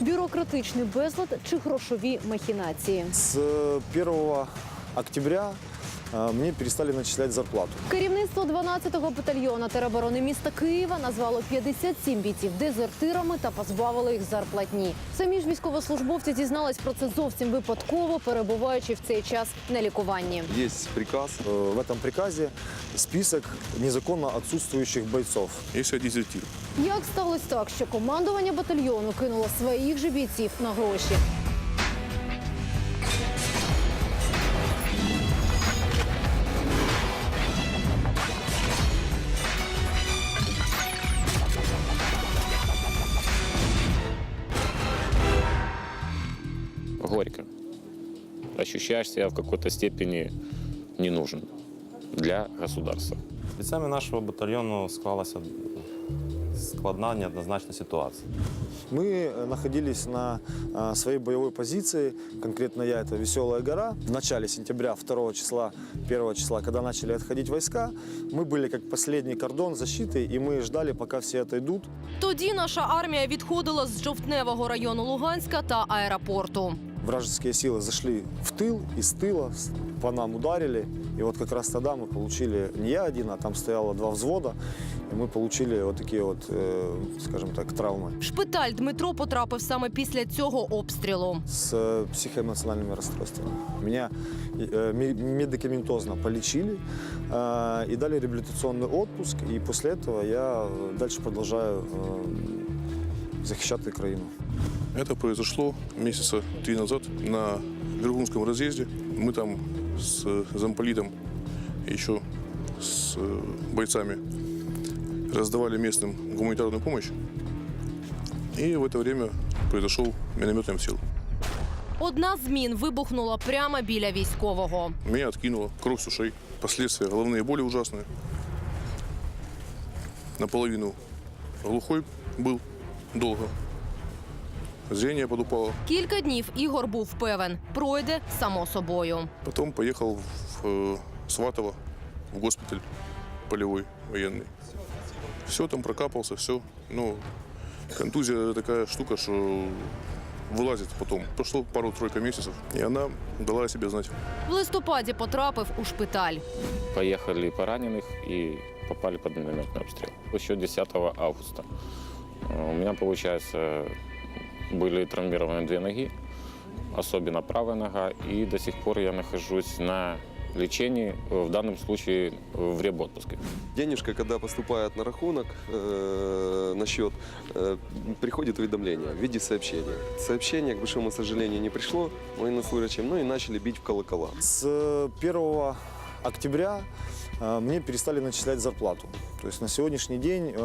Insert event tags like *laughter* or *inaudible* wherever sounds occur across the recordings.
бюрократичний безлад чи грошові махінації. З 1 октября э, мне перестали начислять зарплату. Керівництво 12-го батальйону тероборони міста Києва назвало 57 бійців дезертирами та позбавило їх зарплатні. Самі ж військовослужбовці дізнались про це зовсім випадково, перебуваючи в цей час на лікуванні. Есть приказ. Э, В этом приказе список незаконно отсутствующих бойцов. Если дезертир. Як сталося так, що командування батальйону кинуло своїх же бійців на гроші? горько. Ощущаешь себя в какой-то степени не нужен для государства. Бійцями нашого батальйону склалася складна, неоднозначна ситуація. Мы э, находились на э, своей боевой позиции, конкретно я, это Веселая гора. В начале сентября, 2 числа, 1 числа, когда начали отходить войска, мы были как последний кордон защиты, и мы ждали, пока все отойдут. Тоді наша армія відходила з жовтневого району Луганська та аеропорту. Вражеские силы зашли в тыл, из тыла с- по нам ударили. И вот как раз тогда мы получили не я один, а там стояло два взвода. И мы получили вот такие вот, э, скажем так, травмы В шпиталь Дмитро потрапив саме після цього обстрілу. с э, психоэмоциональными расстройствами. Меня э, ме- медикаментозно полечили э, и дали реабилитационный отпуск. И после этого я э, дальше продолжаю э, захищать Украину. Это произошло месяца три назад на Вергунском разъезде. Мы там с замполитом и еще с э, бойцами раздавали местным гуманитарную помощь. И в это время произошел минометный обстрел. Одна з мін вибухнула прямо біля військового. Меня откинуло, кровь с ушей, последствия, головные боли ужасные. Наполовину глухой был долго. Зрение подупало. Кілька днів Ігор був певен, пройде само собою. Потом поехал в э, Сватово, в госпиталь полевой военный. Все там прокапался, все. Ну, контузия такая штука, что вылазит потом. Прошло пару-тройка месяцев, и она дала о себе знать. В листопаді потрапив у шпиталь. Поехали пораненых и попали под минометный обстрел. Еще 10 августа. Э, У меня, получается, были травмированы две ноги, особенно правая нога, и до сих пор я нахожусь на лечении, э, в данном случае э, в реботпуске. Денежка, когда поступает на рахунок, э, на счет, э, приходит уведомление в виде сообщения. Сообщение, к большому сожалению, не пришло военнослужащим, ну и начали бить в колокола. С э, 1 октября э, мне перестали начислять зарплату. То есть на сегодняшний день э,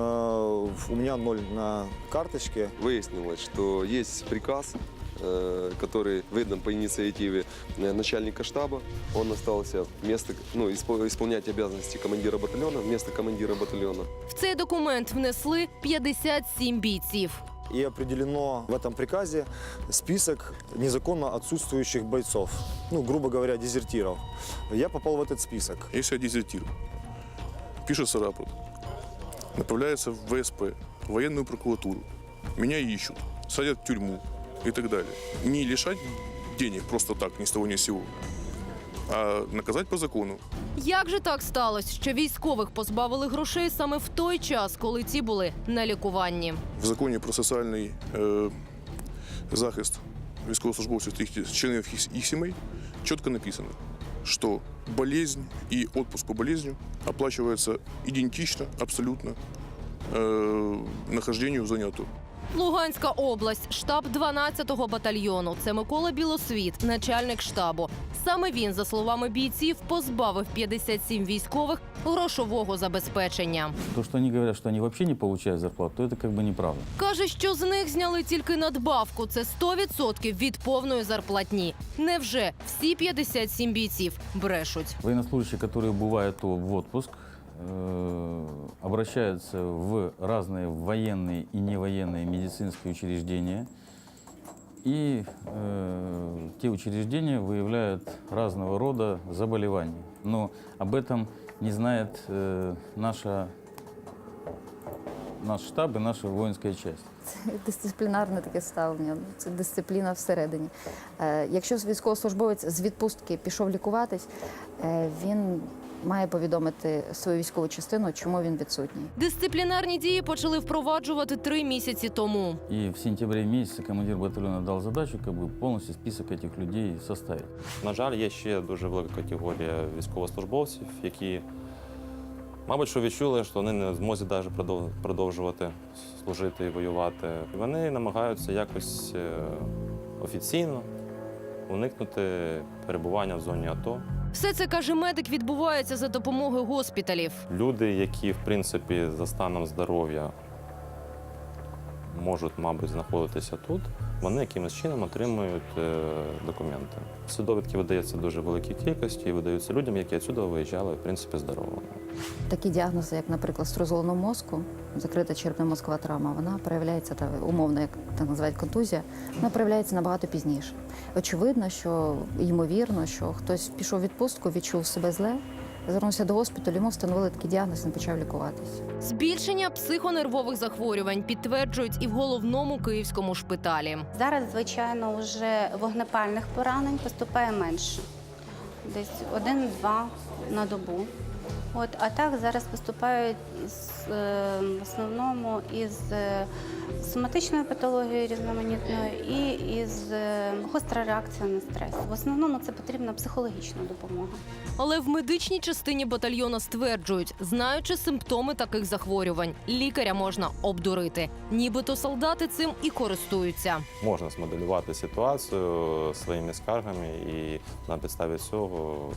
у меня ноль на карточке. Выяснилось, что есть приказ, э, который выдан по инициативе э, начальника штаба. Он остался вместо, ну, испо- исполнять обязанности командира батальона вместо командира батальона. В цей документ внесли 57 бійців. И определено в этом приказе список незаконно отсутствующих бойцов. Ну, грубо говоря, дезертиров. Я попал в этот список. Если я дезертир, пишется рапорт, направляется в ВСП, в военную прокуратуру. Меня ищут, садят в тюрьму и так далее. Не лишать денег просто так, ни с того ни с сего, а наказать по закону. Як же так сталося, що військових позбавили грошей саме в той час, коли ті були на лікуванні? В законі про соціальний е, захист військовослужбовців та їх членів їх, сімей чітко написано, що болезнь і отпуск по болезню оплачивается идентично, абсолютно э, нахождению в АТО. Луганська область, штаб 12-го батальйону. Це Микола Білосвіт, начальник штабу. Саме він, за словами бійців, позбавив 57 військових грошового забезпечення. То, что они говорят, что они вообще не получают зарплату, то это как бы неправда. Каже, що з них зняли тільки надбавку. Це 100% від повної зарплатні. Невже всі 57 бійців брешуть? Военнослужащие, которые бывают то в отпуск, э, обращаются в разные военные и невоенные медицинские учреждения. И э, те учреждения выявляют разного рода заболевания. Но об этом не знает э, наша наш штаб и наша воинская часть. Це *laughs* дисциплінарне таке ставлення, це дисципліна всередині. Е, Якщо військовослужбовець з відпустки пішов лікуватись, е, він має повідомити свою військову частину, чому він відсутній. Дисциплінарні дії почали впроваджувати три місяці тому. И в сентябре месяце командир батальона дал задачу как бы полностью список этих людей составить. На жаль, є ще дуже велика категорія військовослужбовців, які, мабуть, що відчули, що вони не змозі навіть продовжувати служити і воювати. І Вони намагаються якось е, офіційно уникнути перебування в зоні АТО. Все це каже медик, відбувається за допомогою госпіталів. Люди, які в принципі за станом здоров'я можуть, мабуть, знаходитися тут, вони якимось чином отримують е, документи. Ці довідки видаються дуже великій кількості і видаються людям, які відсюди виїжджали, в принципі, здоровими. Такі діагнози, як, наприклад, струс мозку, закрита черепно-мозкова травма, вона проявляється та умовно, як так називають контузія, вона проявляється набагато пізніше. Очевидно, що ймовірно, що хтось пішов у відпустку, відчув себе зле, звернувся до госпіталю, йому встановили такий діагноз, він почав лікуватись. Збільшення психонервових захворювань підтверджують і в головному київському шпиталі. Зараз, звичайно, вже вогнепальних поранень поступає менше. Десь один-два на добу. От, а так зараз поступають з, е, в основному із е, соматичною патологією різноманітною і із е, гостра реакція на стрес. В основному це потрібна психологічна допомога. Але в медичній частині батальйона стверджують, знаючи симптоми таких захворювань, лікаря можна обдурити. Нібито солдати цим і користуються. Можна змоделювати ситуацію своїми скаргами і на підставі цього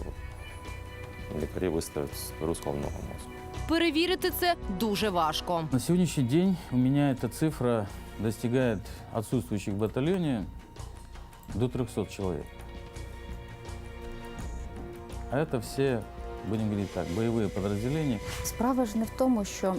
лікарі виставлять рух головного мозку. Перевірити це дуже важко. На сьогоднішній день у мене ця цифра достигає відсутствуючих в батальоне до 300 чоловік. А це все, будем говорить так, боевые подразделения. Справа ж не в тому, що м,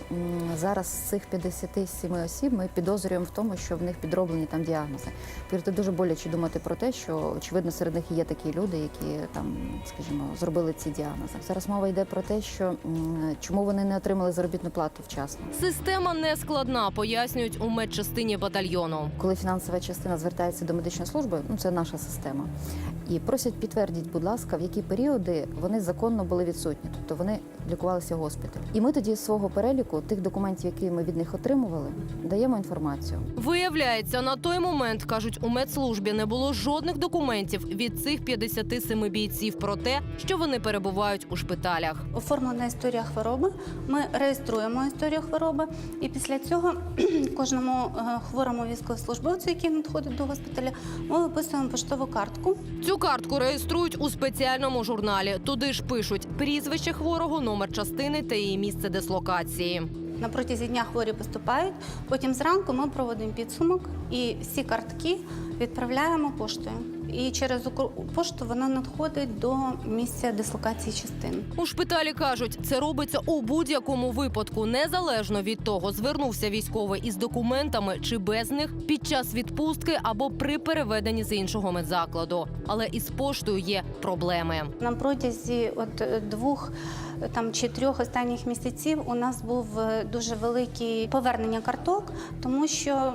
зараз з цих 57 осіб ми підозрюємо в тому, що в них підроблені там діагнози. Повірте, дуже боляче думати про те, що очевидно серед них є такі люди, які там, скажімо, зробили ці діагнози. Зараз мова йде про те, що м, чому вони не отримали заробітну плату вчасно. Система не складна, пояснюють у медчастині батальйону. Коли фінансова частина звертається до медичної служби, ну це наша система, і просять підтвердіть, будь ласка, в які періоди вони законно були відсутні, тобто вони лікувалися в госпіталі. І ми тоді з свого переліку тих документів, які ми від них отримували, даємо інформацію. Виявляється, на той момент кажуть у медслужбі не було жодних документів від цих 57 бійців про те, що вони перебувають у шпиталях. Оформлена історія хвороби. Ми реєструємо історію хвороби, і після цього *clears throat* кожному е, хворому військовослужбовцю, який надходить до госпіталя, ми виписуємо поштову картку. Цю картку реєструють у спеціальному журналі. Туди ж пишуть прізвище хворого, номер частини та її місце дислокації. На протязі дня хворі поступають. Потім зранку ми проводимо підсумок і всі картки відправляємо поштою. І через Укр- пошту вона надходить до місця дислокації частин. У шпиталі кажуть, це робиться у будь-якому випадку, незалежно від того, звернувся військовий із документами чи без них під час відпустки або при переведенні з іншого медзакладу. Але із поштою є проблеми. На протязі от двох там чи трьох останніх місяців у нас був е, дуже великий повернення карток, тому що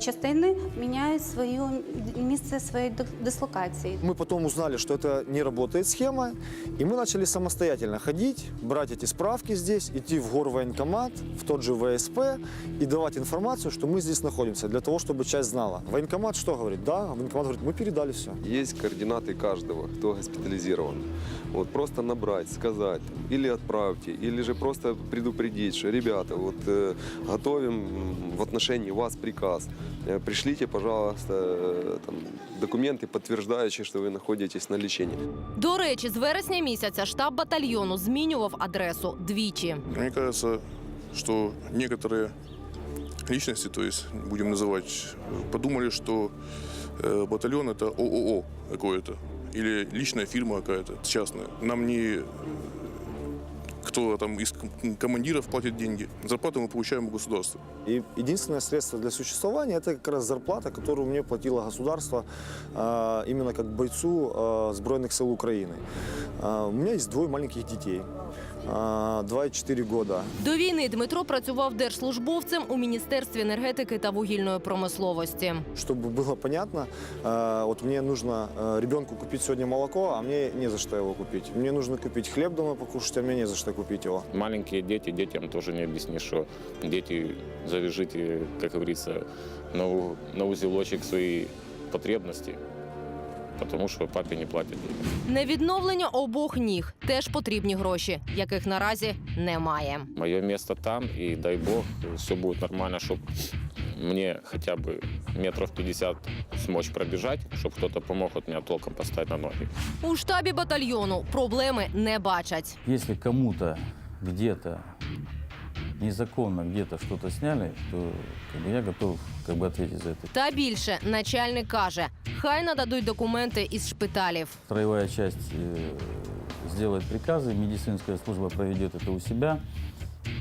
частини міняють свою місце своєї дис- дислокації. Мы потом узнали, что это не работает схема, и мы начали самостоятельно ходить, брать эти справки здесь, идти в горвоенкомат, в тот же ВСП и давать информацию, что мы здесь находимся, для того, чтобы часть знала. Военкомат что говорит? Да, военкомат говорит, мы передали все. Есть координаты каждого, кто госпитализирован. Вот просто набрать, сказать, или отправьте, или же просто предупредить, что, ребята, вот э, готовим м, в отношении вас приказ. Э, пришлите, пожалуйста, э, там, документы, подтверждающие, что вы находитесь на лечении. До речі, з вересня місяця штаб батальйону змінював адресу двічі. Мне кажется, что некоторые личности, то есть будем называть, э, подумали, что э, батальон это ООО какое-то или личная фирма какая-то частная. Нам не э, кто там из ком- командиров платит деньги. Зарплату мы получаем у государства. И единственное средство для существования – это как раз зарплата, которую мне платило государство а, именно как бойцу а, Сбройных сил Украины. А, у меня есть двое маленьких детей. а, 2,4 года. До війни Дмитро працював держслужбовцем у міністерстві енергетики та вугільної промисловості. Чтобы было понятно, э, вот мне нужно э, ребенку купить сегодня молоко, а мне не за что его купить. Мне нужно купить хлеб дома покушать, а мне не за что купить его. Маленькие дети, детям тоже не объяснишь, что дети, завяжите, как говорится, на, у- на узелочек свои потребности, потому что папе не платят денег. На відновлення обох ніг теж потрібні гроші, яких наразі немає. Мое место там, и дай бог, все будет нормально, чтобы мне хотя бы метров 50 смочь пробежать, чтобы кто-то помог от меня толком поставить на ноги. У штабі батальйону проблеми не бачать. Если кому-то где-то незаконно где-то что-то сняли, то как бы, я готов как бы, ответить за это. Та більше начальник каже: хай нададуть документи із шпиталів. Строевая часть э, сделает приказы, медицинская служба проведет это у себя,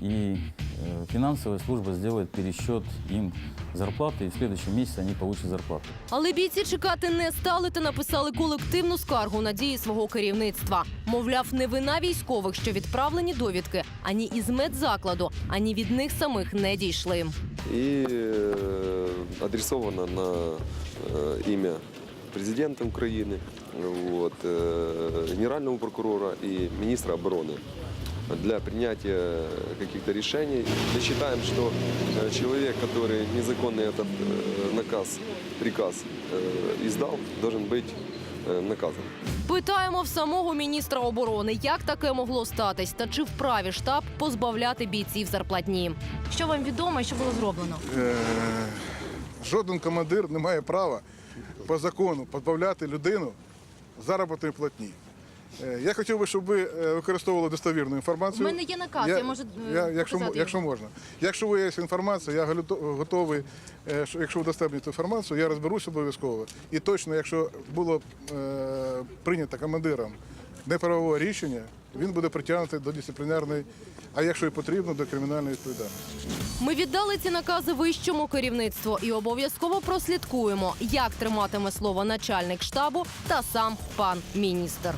и э, финансовая служба сделает пересчет им зарплаты, и в следующем месяце они получат зарплату. Але бійці чекати не стали та написали колективну скаргу на дії свого керівництва. Мовляв, не вина військових, що відправлені довідки ані із медзакладу, ані від них самих не дійшли. И э, адресовано на э, имя президента Украины, вот, э, генерального прокурора и министра обороны для принятия каких-то решений. Мы считаем, что э, человек, который незаконный этот э, наказ, приказ э, издал, должен быть э, наказан. Питаємо в самого міністра оборони, як таке могло статись, та чи вправі штаб позбавляти бійців зарплатні. Що вам відомо і що було зроблено? Е, жоден командир не має права по закону позбавляти людину заробітної платні. Е, Я хотів би, щоб ви е, використовували достовірну інформацію. У мене є наказ, я можу, е, я, якщо, показати якщо можна. Якщо ви є інформація, я гото- готовий, якщо ви достатньо інформацію, я розберусь обов'язково. І точно, якщо було е, прийнято командиром неправове рішення, він буде притягнутий до дисциплінарної, а якщо і потрібно, до кримінальної відповідальності. Ми віддали ці накази вищому керівництву і обов'язково прослідкуємо, як триматиме слово начальник штабу та сам пан міністр.